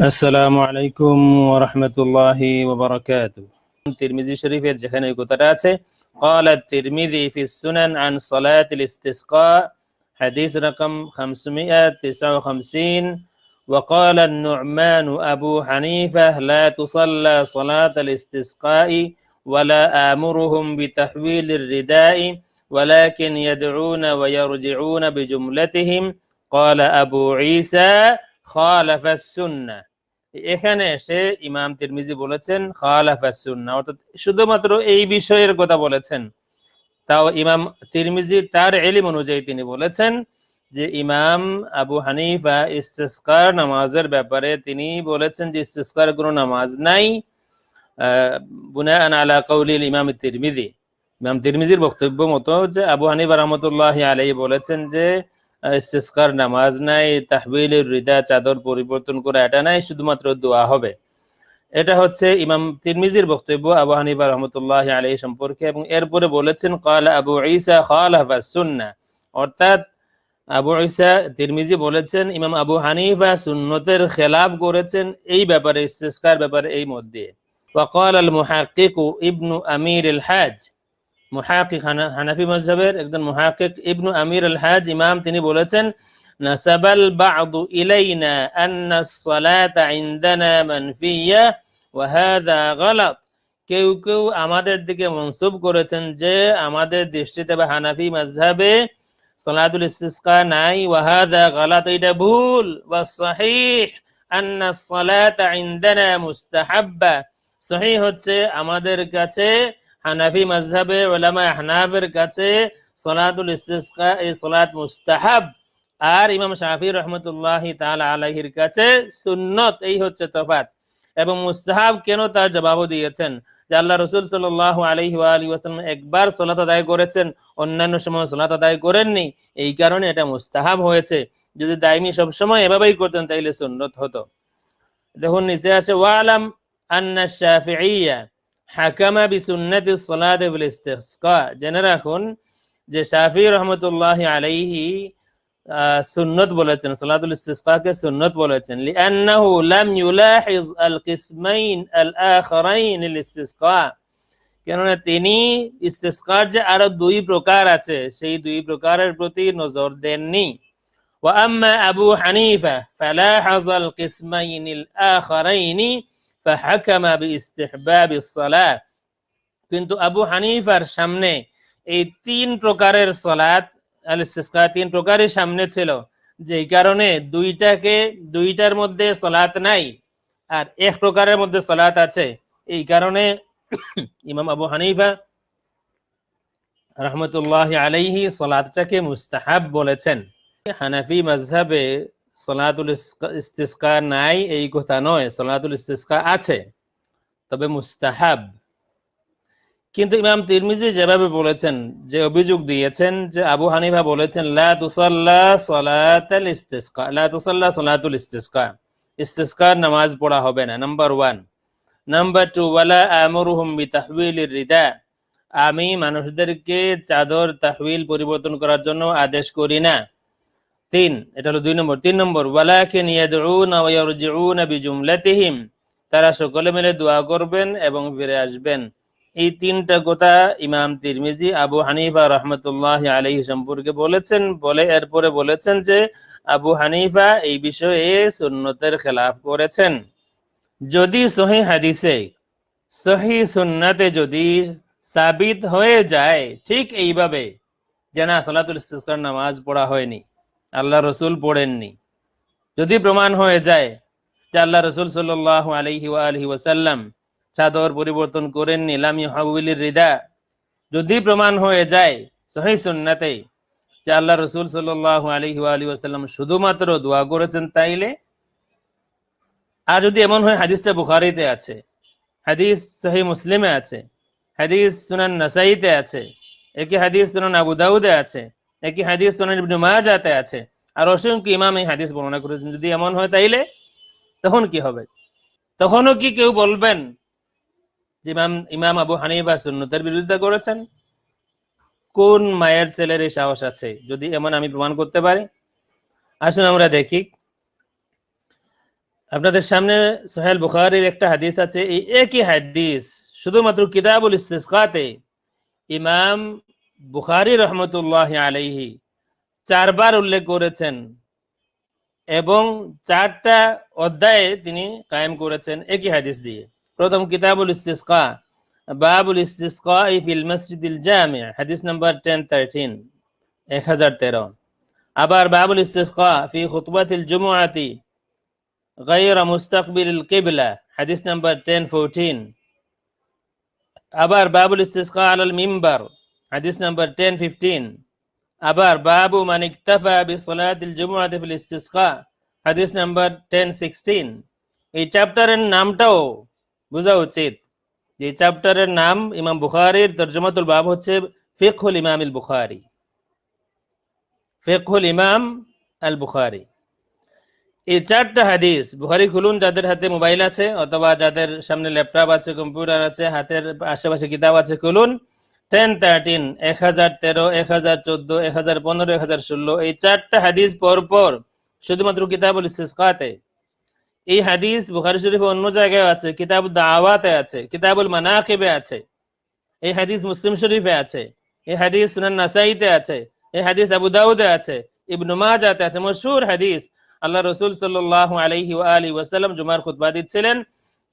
السلام عليكم ورحمة الله وبركاته তিরমিজি শরীফের যেখানে ওই কথাটা আছে قال الترمذي في السنن عن صلاة الاستسقاء حديث رقم 559 وقال النعمان أبو حنيفة لا تصلى صلاة الاستسقاء ولا آمرهم بتحويل الرداء ولكن يدعون ويرجعون بجملتهم قال أبو عيسى এখানে এসে ইমাম তিরমিজি বলেছেন, খালাফা সুন্নাহ অর্থাৎ শুধুমাত্র এই বিষয়ের কথা বলেছেন। তাও ইমাম তিরমিজি তার এলিম অনুযায়ী তিনি বলেছেন যে, ইমাম আবু হানিফা ইস্তেস্কার নামাজের ব্যাপারে তিনি বলেছেন যে, ইস্তেস্কার কোনো নামাজ নাই। বুনায়ান আলা কৌলিল ইমাম তিরমিজি। ইমাম তিরমিজির বক্তব্য মতো যে, আবু হানিফা রহমতুল্লাহ আলাই বলেছেন যে ইস্তেস্কার নামাজ নাই তাহবিলের হৃদয় চাদর পরিবর্তন করে এটা নাই শুধুমাত্র দোয়া হবে এটা হচ্ছে ইমাম তিরমিজির বক্তব্য আবু হানিফা রহমতুল্লাহ আলী সম্পর্কে এবং এরপরে বলেছেন কাল আবু ঈসা খালাফা সুন্না অর্থাৎ আবু ঈসা তিরমিজি বলেছেন ইমাম আবু হানিফা সুন্নতের খেলাফ করেছেন এই ব্যাপারে ইস্তেস্কার ব্যাপারে এই মধ্যে وقال المحقق ابن أمير الحاج মুহাকিক হানাফি মজহাবের একজন মুহাকিক ইবনু আমির আল হাজ ইমাম, তিনি বলেছেন, নাসাবাল বা'দু ইলাইনা আন্না সালাতা ইনদানা মানফিয়া ওয়া গালাত। কেউ কেউ আমাদের দিকে মনসুব করেছেন যে আমাদের দৃষ্টিতে বা হানাফি মাযহাবে সালাতুল ইসতিসকা নাই, ওয়া হাযা গালাত এটা ভুল। ওয়া সহিহ, আন্না সালাতা ইনদানা মুস্তাহাব্বা। সহিহ হচ্ছে আমাদের কাছে হানাফি মাযহাবে ওলামা হানাফের কাছে সলাতুল ইসতিসকা, এই সলাত মুস্তাহাব। আর ইমাম শাফি রহমতুল্লাহ তাআলা আলাইহির কাছে সুন্নত, এই হচ্ছে তফাত। এবং মুস্তাহাব কেন তার জবাবও দিয়েছেন? যে আল্লাহ রসুল সাল্লাহ আলহি আলী একবার সলাত আদায় করেছেন, অন্যান্য সময় সলাত আদায় করেননি। এই কারণে এটা মুস্তাহাব হয়েছে। যদি দাইমি সবসময় এভাবেই করতেন, তাইলে সুন্নত হতো। দেখুন, নিচে আছে ওয়ালাম আন্না শাফিঈয়া। হাকামা বিসুন্নাতি সলাদ বলে ইস্তেস্কা। জেনে রাখুন যে শাফি রহমতুল্লাহ আলাইহি সুন্নত বলেছেন, সালাতুল ইস্তিসকাকে সুন্নত বলেছেন। লিআন্নাহু লাম ইউলাহিজ আল কিসমাইন আল আখরাইন আল ইস্তিসকা। কেননা তিনি ইস্তিসকার যে আরও দুই প্রকার আছে, সেই দুই প্রকারের প্রতি নজর দেননি। ওয়া আম্মা আবু হানিফা ফালাহাজ আল কিসমাইন আল আখরাইনি কিন্তু আবু হানিফার সামনে এই তিন প্রকারের সালাত আল তিন প্রকারের সামনে ছিল, যেই কারণে দুইটাকে, দুইটার মধ্যে সালাত নাই, আর এক প্রকারের মধ্যে সলাত আছে। এই কারণে ইমাম আবু হানিফা রহমতুল্লাহ আলাইহি সালাতটাকে মুস্তাহাব বলেছেন। হানাফি মাযহাবে সলাতুল ইস্তিসকা নাই এই কথা নয় সলাতুল ইস্তিসকা আছে তবে মুস্তাহাব কিন্তু ইমাম তিরমিজি যেভাবে বলেছেন যে অভিযোগ দিয়েছেন যে আবু হানিফা বলেছেন লা তুসাল্লা লা তুসাল্লা সলাতুল নামাজ পড়া হবে না নাম্বার ওয়ান নাম্বার টু ওয়ালা আমরুহুম বিতাহবিলির রিদা আমি মানুষদেরকে চাদর তাহবিল পরিবর্তন করার জন্য আদেশ করি না তিন, এটা হলো দুই নম্বর। তিন নম্বর, ওয়ালাকিন তারা সকলে মিলে দোয়া করবেন এবং ফিরে আসবেন। এই তিনটা কথা ইমাম তিরমিজি আবু হানিফা রহমতুল্লাহ আলাইহি সম্পর্কে বলেছেন। বলে এরপরে বলেছেন যে, আবু হানিফা এই বিষয়ে সুন্নতের খেলাফ করেছেন। যদি সহি হাদিসে, সহি সুন্নাতে যদি সাবিত হয়ে যায়, ঠিক এইভাবে যে না সালাতুল নামাজ পড়া হয়নি। আল্লাহ রসুল পড়েননি। যদি প্রমাণ হয়ে যায় যে আল্লাহ রসুল সাল্লাহ আলহি আলহি ওয়াসাল্লাম চাদর পরিবর্তন করেননি, লামি হাবিলির রিদা, যদি প্রমাণ হয়ে যায় সহি সুন্নাতে যে আল্লাহ রসুল সাল্লাহ আলহি আলহি ওয়াসাল্লাম শুধুমাত্র দোয়া করেছেন তাইলে, আর যদি এমন হয় হাদিসটা বুখারিতে আছে, হাদিস সহি মুসলিমে আছে, হাদিস সুনান নাসাইতে আছে, একই হাদিস সুনান আবু দাউদে আছে একই হাদিস সুনান ইবনে মাজাতে আছে? আর অসংখ্য ইমাম এই হাদিস বর্ণনা করেছেন? যদি এমন হয় তাইলে তখন কি হবে? তখনও কি কেউ বলবেন যে ইমাম ইমাম আবু হানিফা সুন্নতের বিরোধিতা করেছেন? কোন মায়ের ছেলের এই সাহস আছে? যদি এমন আমি প্রমাণ করতে পারি। আসুন আমরা দেখি। আপনাদের সামনে সোহেল বুখারির একটা হাদিস আছে। এই একই হাদিস শুধুমাত্র কিতাবুল ইস্তিসকাতে ইমাম বুখারি রহমতুল্লাহ আলাইহি চারবার উল্লেখ করেছেন এবং চারটা অধ্যায়ে তিনি কায়েম করেছেন একই হাদিস দিয়ে প্রথম কিতাবুল ইস্তিসকা বাবুল ইস্তিসকা ফিল মসজিদিল জামি হাদিস নাম্বার টেন থার্টিন এক হাজার তেরো আবার বাবুল ইস্তিসকা ফি খুতবাতিল জুমুআতি غير مستقبل القبلة حديث نمبر 10 14 আবার বাবুল ইস্তিসকা আলাল মিম্বার হাদিস নাম্বার 10 15 আবার বাবু মান ইকতাফা বিসলাতিল জুমুআতি ফিল ইস্তিসকা হাদিস নাম্বার 10 16 এই চ্যাপ্টারের নামটাও বোঝা উচিত। যে চ্যাপ্টারের নাম ইমাম বুখারীর তরজমাতুল বাব হচ্ছে ফিকহুল ইমাম আল বুখারী। ফিকহুল ইমাম আল বুখারী। এই চারটা হাদিস বুখারি খুলুন, যাদের হাতে মোবাইল আছে অথবা যাদের সামনে ল্যাপটপ আছে, কম্পিউটার আছে, হাতের আশেপাশে কিতাব আছে, খুলুন। টেন থার্টিন এক হাজার তেরো, এক হাজার চোদ্দ, এক হাজার পনেরো, এক হাজার ষোলো, এই চারটা হাদিস পর পর শুধুমাত্র কিতাবুল এই হাদিস বুখারি অন্য জায়গায় আছে কিতাব দাওয়াতে আছে, কিতাবুল মানাকিবে আছে, এই হাদিস মুসলিম শরীফে আছে, এই হাদিস সুনান নাসাইতে আছে, এই হাদিস আবু দাউদে আছে, ইবনু মাজাতে আছে, মশহুর হাদিস। আল্লাহ রসুল সাল্লাহ আলহি আলী ওয়াসাল্লাম জুমার খুতবা দিচ্ছিলেন,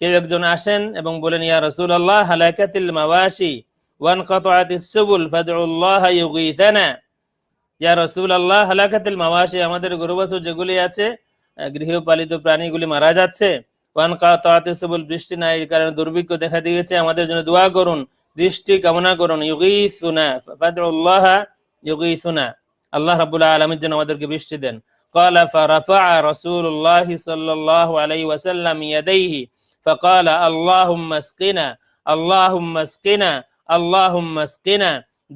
কেউ একজন আসেন এবং বলেন, ইয়া রসুল আল্লাহ হালাকাতিল মাওয়াশি। ওয়ান কাতাতিস সুবুল ফাদউল্লাহ ইউগীথানা ইয়া রসুল আল্লাহ হালাকাতিল মাওয়াশি আমাদের গরুবাছু যেগুলি আছে গৃহপালিত প্রাণীগুলি মারা যাচ্ছে ওয়ান কাতাতিস সুবুল বৃষ্টি নাই এই কারণে দুর্ভিক্ষ দেখা দিয়েছে আমাদের জন্য দোয়া করুন দৃষ্টি কামনা করুন ইউগীথুনা ফাদউল্লাহ ইউগীথুনা আল্লাহ রাব্বুল আলামিন যেন আমাদেরকে বৃষ্টি দেন قال فرفع رسول الله صلى الله عليه وسلم يديه فقال اللهم اسقنا اللهم اسقنا আল্লাহ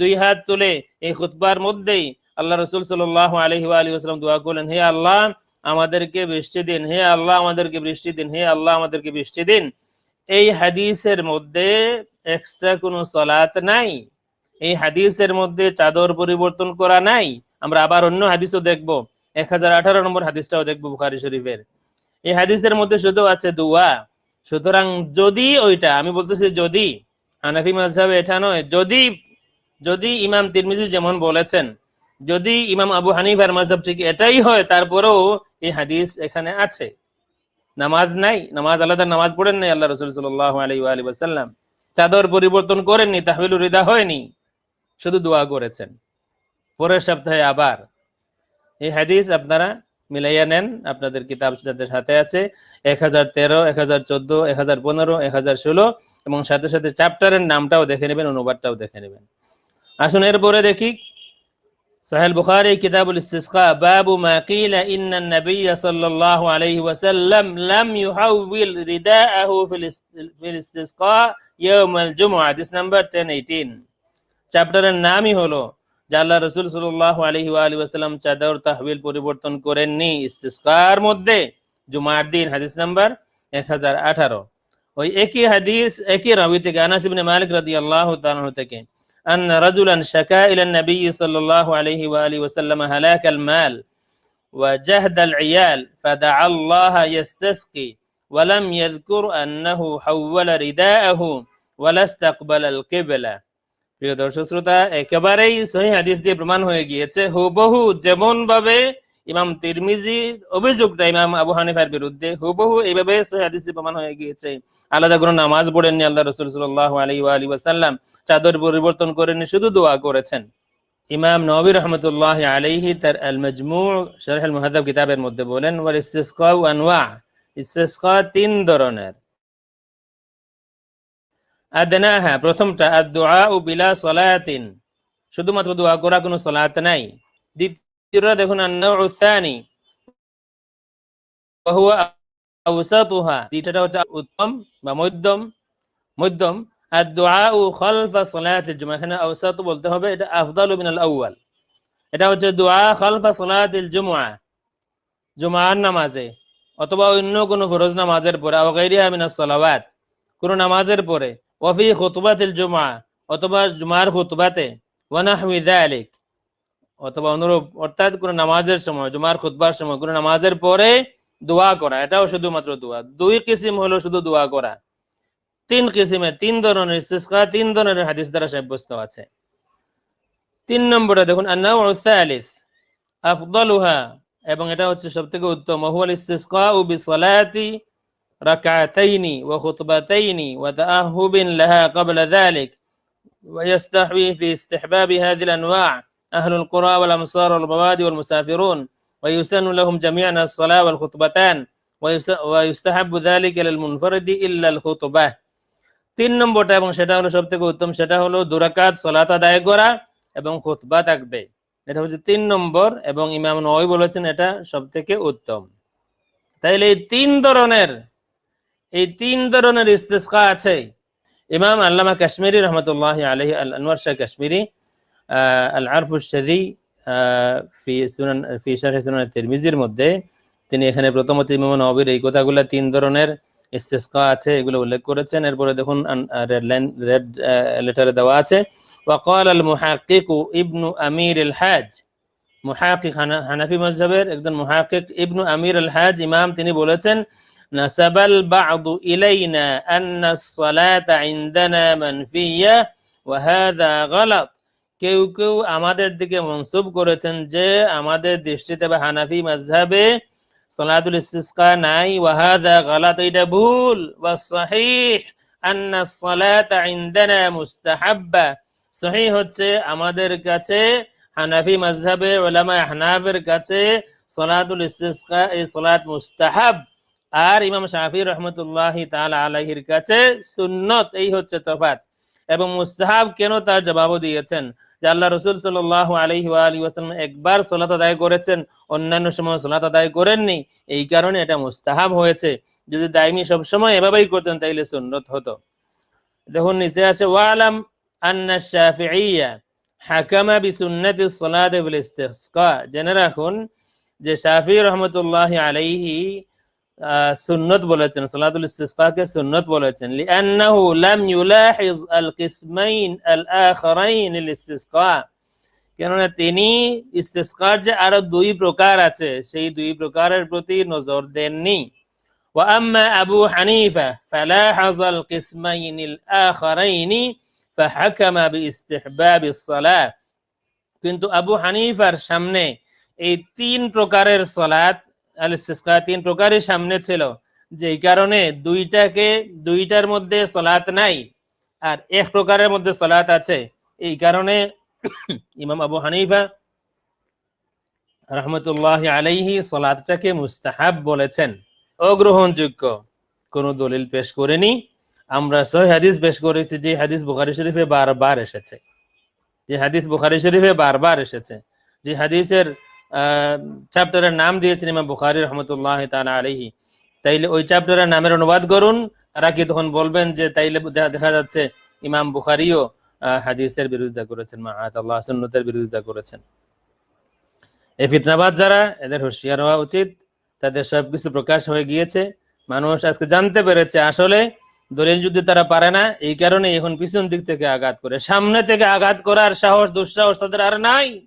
দুই হাত তুলে এই খুতবার মধ্যেই আল্লাহ রসুল সাল্লাহ আলহি আলী আসলাম দোয়া করলেন, হে আল্লাহ, আমাদেরকে বৃষ্টি দিন, হে আল্লাহ, আমাদেরকে বৃষ্টি দিন, হে আল্লাহ, আমাদেরকে বৃষ্টি দিন। এই হাদিসের মধ্যে এক্সট্রা কোনো সলাত নাই। এই হাদিসের মধ্যে চাদর পরিবর্তন করা নাই। আমরা আবার অন্য হাদিসও দেখব। এক হাজার আঠারো নম্বর হাদিসটাও দেখব বুখারি শরীফের। এই হাদিসের মধ্যে শুধু আছে দোয়া। সুতরাং যদি ওইটা, আমি বলতেছি যদি হানাফি মাঝহাবে এটা নয়। যদি যদি ইমাম তিরমিজি যেমন বলেছেন, যদি ইমাম আবু হানিফার মাঝহাব ঠিক এটাই হয়, তারপরেও এই হাদিস এখানে আছে। নামাজ নাই, নামাজ আলাদা, নামাজ পড়েন নাই আল্লাহ রসুল সাল্লাহ আলী আলী চাদর পরিবর্তন করেননি, তাহবিল রিদা হয়নি, শুধু দোয়া করেছেন। পরের সপ্তাহে আবার। এই হাদিস আপনারা মিলাইয়া নেন। আপনাদের কিতাব যাদের সাথে আছে, এক হাজার তেরো, এক হাজার চোদ্দ, এক হাজার পনেরো, এক হাজার ষোলো এবং সাথে সাথে চ্যাপ্টারের নামটাও দেখে নেবেন, অনুবাদটাও দেখে নেবেন। আসুন এরপরে দেখি, সাহেল বুখারী, কিতাবুল ইস্তিসকা, বাবু মা কিলা ইন্না নবিয় সাল্লাল্লাহু আলাইহি ওয়াসাল্লাম লাম ইউহাউবিল রিদাআহু ফিল ইস্তিসকা ইয়াউমাল জুমআ, হাদিস নাম্বার 10 18 চ্যাপ্টারের নামই হলো যে আল্লাহ রসুল সাল্লাহ আলহি আলী ওয়াসাল্লাম চাদর তাহবিল পরিবর্তন করেননি ইস্তিসকার মধ্যে জুমার দিন হাদিস নাম্বার এক হাজার আঠারো ওই একই হাদিস একই রাবি থেকে আনাস ইবনে মালিক রাদিয়াল্লাহু তাআলা থেকে أن رجلا شكا إلى النبي صلى الله عليه وآله وسلم هلاك المال وجهد العيال فدعا الله يستسقي ولم يذكر أنه حول رداءه ولا استقبل القبلة প্রিয় দর্শক শ্রোতা, একেবারেই সহি হাদিস দিয়ে প্রমাণ হয়ে গিয়েছে, হুবহু যেমন ভাবে ইমাম তিরমিজি অভিযোগটা ইমাম আবু হানিফার বিরুদ্ধে, হুবহু এইভাবে সহি হাদিস দিয়ে প্রমাণ হয়ে গিয়েছে। আলাদা কোনো নামাজ পড়েননি আল্লাহ রসুল সাল্লাহ আলী আলী ওয়াসাল্লাম, চাদর পরিবর্তন করেননি, শুধু দোয়া করেছেন। ইমাম নবী রহমতুল্লাহ আলাইহি তার আল মজমু শরহ মুহাদ্দাব কিতাবের মধ্যে বলেন ওয়াল ইস্তিসকা আনওয়া। ইস্তিসকা তিন ধরনের। আদনাহা, প্রথমটা আদ-দুআ বিলা সালাতিন। শুধুমাত্র দোয়া করা কোনো সালাত নাই। দ্বিতীয়টা দেখুন আন-নাউ বলতে হবে, এটা আফদালু আউয়াল। এটা হচ্ছে দোয়া খালফা সালাতিল জুমআ, জুমার নামাজে, অথবা অন্য কোনো ফরজ নামাজের পরে, আও গায়রিহা মিনাস সালাওয়াত। কোন নামাজের পরে ওয়াফি খুতবাতিল জুমা অথবা জুমার খুতবাতে ওয়ানাহমি যালিক অথবা অনুরূপ, অর্থাৎ কোন নামাজের সময়, জুমার খুতবার সময়, কোন নামাজের পরে দোয়া করা, এটাও শুধুমাত্র দোয়া। দুই কিসিম হলো শুধু দোয়া করা। তিন কিসিমের তিন ধরনের ইস্তিসকা, তিন ধরনের হাদিস দ্বারা সাব্যস্ত আছে। তিন নম্বরে দেখুন আন্নাউ সালিস, আফদালুহা, এবং এটা হচ্ছে সবথেকে উত্তম হুয়াল ইস্তিসকা ও বিসলাতি রাকাতাইনি ওয়া খুতবাতাইনি ওয়া তাআহুবিন লাহা ক্বাবলা যালিক ويستحوي في استحباب هذه الأنواع أهل القرى والأمصار والبوادي والمسافرون ويسن لهم جميعا الصلاة والخطبتان ويس- ويستحب ذلك للمنفرد إلا الخطبة তিন নম্বরটা এবং সেটা হলো সব থেকে উত্তম সেটা হলো দুরাকাত সলাত আদায় করা এবং খুতবা থাকবে এটা হচ্ছে তিন নম্বর এবং ইমাম নয় বলেছেন এটা সব থেকে উত্তম তাইলে এই তিন ধরনের এই তিন ধরনের ইস্তেসকা আছে। ইমাম আল্লামা কাশ্মীরি রহমতুল্লাহ আলহি আল আনোয়ার শাহ কাশ্মীরি আল আরফুল তিরমিজির মধ্যে তিনি এখানে প্রথমত ইমাম নবীর এই কথাগুলো তিন ধরনের ইস্তেসকা আছে, এগুলো উল্লেখ করেছেন। এরপরে দেখুন রেড লাইন, রেড লেটারে দেওয়া আছে ওয়াকাল আল মুহাকিক ইবনু আমির আল হাজ। মুহাকিক হানাফি মজহাবের একজন মুহাকিক ইবনু আমির আল হাজ ইমাম, তিনি বলেছেন نسب البعض إلينا أن الصلاة عندنا منفية وهذا غلط কেউ কেউ আমাদের দিকে মনসুব করেছেন যে আমাদের দৃষ্টিতে বা হানাফি মাযহাবে সালাতুল ইস্তিসকা নাই ওয়াহাদা গালাত এটা ভুল ওয়া সহিহ আন্না সালাতা ইনদানা মুস্তাহাব্বা সহিহ হচ্ছে আমাদের কাছে হানাফি মাযহাবে উলামা হানাফের কাছে সালাতুল ইস্তিসকা এই সালাত মুস্তাহাব আর ইমাম শাফি রহমতুল্লাহ তাআলা আলাইহির কাছে সুন্নত, এই হচ্ছে তফাত। এবং মুস্তাহাব কেন তার জবাবও দিয়েছেন? যে আল্লাহ রসুল সাল্লাহ আলহি আলী ওয়াসাল্লাম একবার সলাত আদায় করেছেন, অন্যান্য সময় সলাত আদায় করেননি, এই কারণে এটা মুস্তাহাব হয়েছে। যদি দাইমি সবসময় এভাবেই করতেন, তাইলে সুন্নত হতো। দেখুন, নিচে আছে ওয়ালাম আন্না শাফিঈয়া হাকামা বিসুন্নতি ফিল জেনে রাখুন যে শাফি রহমতুল্লাহ আলাইহি সুন্নত বলেছেন সালাতুল ইস্তিসকাকে সুন্নত বলেছেন লিআন্নাহু লাম ইউলাহিজ আল কিসমাইন আল আখরাইন লিল ইস্তিসকা কেননা তিনি ইস্তিসকার যে আরো দুই প্রকার আছে সেই দুই প্রকারের প্রতি নজর দেননি وأما أبو حنيفة فلاحظ القسمين الآخرين فحكم باستحباب الصلاة কিন্তু আবু হানিফার সামনে এই তিন প্রকারের সলাত আল ইস্তিসকা তিন প্রকারের সামনে ছিল। যেই কারণে দুইটাকে, দুইটার মধ্যে সলাত নাই আর এক প্রকারের মধ্যে সলাত আছে। এই কারণে ইমাম আবু হানিফা রহমতুল্লাহ আলাইহি সলাতটাকে মুস্তাহাব বলেছেন। অগ্রহণযোগ্য। কোন দলিল পেশ করেনি। আমরা সহি হাদিস পেশ করেছি যে হাদিস বুখারী শরীফে বারবার এসেছে। যে হাদিস বুখারী শরীফে বারবার এসেছে। যে হাদিসের চ্যাপ্টারের নাম দিয়েছেন ইমাম বুখারী রহমতুল্লাহ আলাইহি। তাইলে ওই চ্যাপ্টারের নামের অনুবাদ করুন, তারা কি তখন বলবেন যে তাইলে দেখা- যাচ্ছে ইমাম বুখারীও হাদিসের বিরোধিতা করেছেন সুন্নতের বিরোধিতা করেছেন। এই ফিতনাবাদ যারা, এদের হুঁশিয়ার হওয়া উচিত, তাদের সবকিছু প্রকাশ হয়ে গিয়েছে। মানুষ আজকে জানতে পেরেছে, আসলে দলিল যুদ্ধে তারা পারে না, এই কারণে এখন পিছন দিক থেকে আঘাত করে, সামনে থেকে আঘাত করার সাহস, দুঃসাহস তাদের আর নাই।